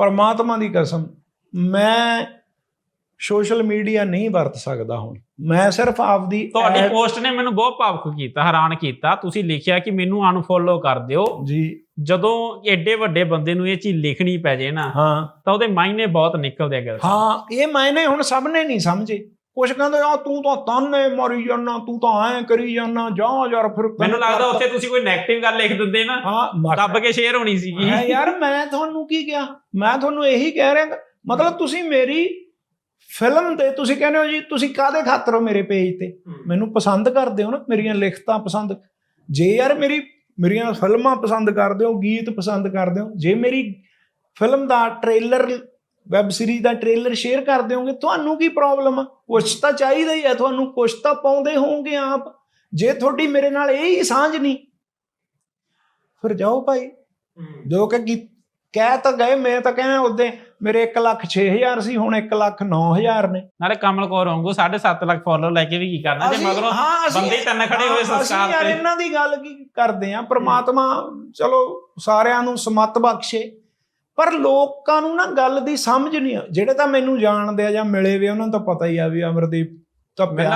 ਪਰਮਾਤਮਾ ਦੀ ਕਸਮ ਮੈਂ ਸੋਸ਼ਲ ਮੀਡੀਆ ਨਹੀਂ ਵਰਤ ਸਕਦਾ ਹੁਣ। ਮੈਂ ਸਿਰਫ ਆਪਦੀ ਤੁਹਾਡੀ ਪੋਸਟ ਨੇ ਮੈਨੂੰ ਬਹੁਤ ਭਾਵੁਕ ਕੀਤਾ ਹੈਰਾਨ ਕੀਤਾ। ਤੁਸੀਂ ਲਿਖਿਆ ਕਿ ਮੈਨੂੰ ਅਨਫੋਲੋ ਕਰ ਦਿਓ। ਜੀ। ਜਦੋਂ ਏਡੇ ਵੱਡੇ ਬੰਦੇ ਨੂੰ ਇਹ ਚੀਜ਼ ਲਿਖਣੀ ਪੈ ਜੇ ਨਾ ਹਾਂ। ਤਾਂ ਉਹਦੇ ਮਾਇਨੇ ਬਹੁਤ ਨਿਕਲਦੇ ਆ ਗੱਲ। ਹਾਂ ਇਹ ਮਾਇਨੇ ਹੁਣ ਸਭ ਨੇ ਨਹੀਂ ਸਮਝੇ। ਕੁਛ ਕਹਿੰਦੇ ਆ ਤੂੰ ਤਾਂ ਤਾਨੇ ਮਾਰੀ ਜਾਣਾ ਤੂੰ ਤਾਂ ਐ ਕਰੀ ਜਾਣਾ ਜਾ ਯਾਰ ਫਿਰ ਮੈਨੂੰ ਲੱਗਦਾ ਉੱਥੇ ਤੁਸੀਂ ਕੋਈ 네ਗੇਟਿਵ ਗੱਲ ਲਿਖ ਦਿੰਦੇ ਨਾ ਹਾਂ ਦੱਬ ਕੇ ਸ਼ੇਅਰ ਹੋਣੀ ਸੀਗੀ। ਹੈ ਯਾਰ ਮੈਂ ਤੁਹਾਨੂੰ ਕੀ ਕਿਹਾ? ਮੈਂ ਤੁਹਾਨੂੰ ਇਹੀ ਕਹਿ ਰਿਹਾ ਮਤਲਬ ਤੁਸੀਂ ਮੇਰੀ ਫਿਲਮ ਤੇ ਤੁਸੀਂ ਕਹਿੰਦੇ ਹੋ ਜੀ ਤੁਸੀਂ ਕਾਦੇ ਖਾਤਰ ਹੋ ਮੇਰੇ ਪੇਜ ਤੇ? ਮੈਨੂੰ ਪਸੰਦ ਕਰਦੇ ਹੋ ਨਾ ਮੇਰੀਆਂ ਲਿਖਤਾਂ ਪਸੰਦ। ਜੇ ਯਾਰ ਮੇਰੀ ਮੇਰੀਆਂ ਫਿਲਮਾਂ ਪਸੰਦ ਕਰਦੇ ਹੋ ਗੀਤ ਪਸੰਦ ਕਰਦੇ ਹੋ ਜੇ ਮੇਰੀ ਫਿਲਮ ਦਾ ਟ੍ਰੇਲਰ ਵੈਬ ਸੀਰੀਜ਼ ਦਾ ਟ੍ਰੇਲਰ ਸ਼ੇਅਰ ਕਰ ਦਿਓਗੇ ਤੁਹਾਨੂੰ ਕੀ ਪ੍ਰੋਬਲਮ ਆ? ਕੁਛ ਤਾਂ ਚਾਹੀਦਾ ਹੀ ਆ ਤੁਹਾਨੂੰ ਕੁਛ ਤਾਂ ਪਾਉਂਦੇ ਹੋਵੋਗੇ ਆਪ। ਜੇ ਤੁਹਾਡੀ ਮੇਰੇ ਨਾਲ ਇਹ ਹੀ ਸਾਂਝ ਨਹੀਂ ਫਿਰ ਜਾਓ ਭਾਈ। ਜੋ ਕਿ ਕਹਿ ਤਾਂ ਗਏ ਮੈਂ ਤਾਂ ਕਹਿੰਦਾ ਉਹਦੇ ਮੇਰੇ 1 ਲੱਖ 6000 ਸੀ ਹੁਣ 1 ਲੱਖ 9000 ਨੇ। ਨਾਲੇ ਕਮਲ ਕੌਰ ਵਾਂਗੂ 7.5 ਲੱਖ ਫਾਲੋਅਰ ਲੈ ਕੇ ਵੀ ਕੀ ਕਰਨਾ ਜੇ ਮਗਰੋਂ ਬੰਦੇ ਤਿੰਨ ਖੜੇ ਹੋਏ ਸੰਸਕਾਰ ਯਾਰ ਤੇ। ਇਹਨਾਂ ਦੀ ਗੱਲ ਕੀ ਕਰਦੇ ਆ? ਪ੍ਰਮਾਤਮਾ ਚਲੋ ਸਾਰਿਆਂ ਨੂੰ ਸਮਤ ਬਖਸ਼ੇ। ਪਰ ਲੋਕਾਂ ਨੂੰ ਨਾ ਗੱਲ ਦੀ ਸਮਝ ਨਹੀਂ ਆ। ਜਿਹੜੇ ਤਾਂ ਮੈਨੂੰ ਜਾਣਦੇ ਆ ਜਾਂ ਮਿਲੇ ਵੇ ਉਹਨਾਂ ਨੂੰ ਤਾਂ ਪਤਾ ਹੀ ਆ ਵੀ ਅਮਰਦੀਪ ਤਾਂ ਪਿਆਰ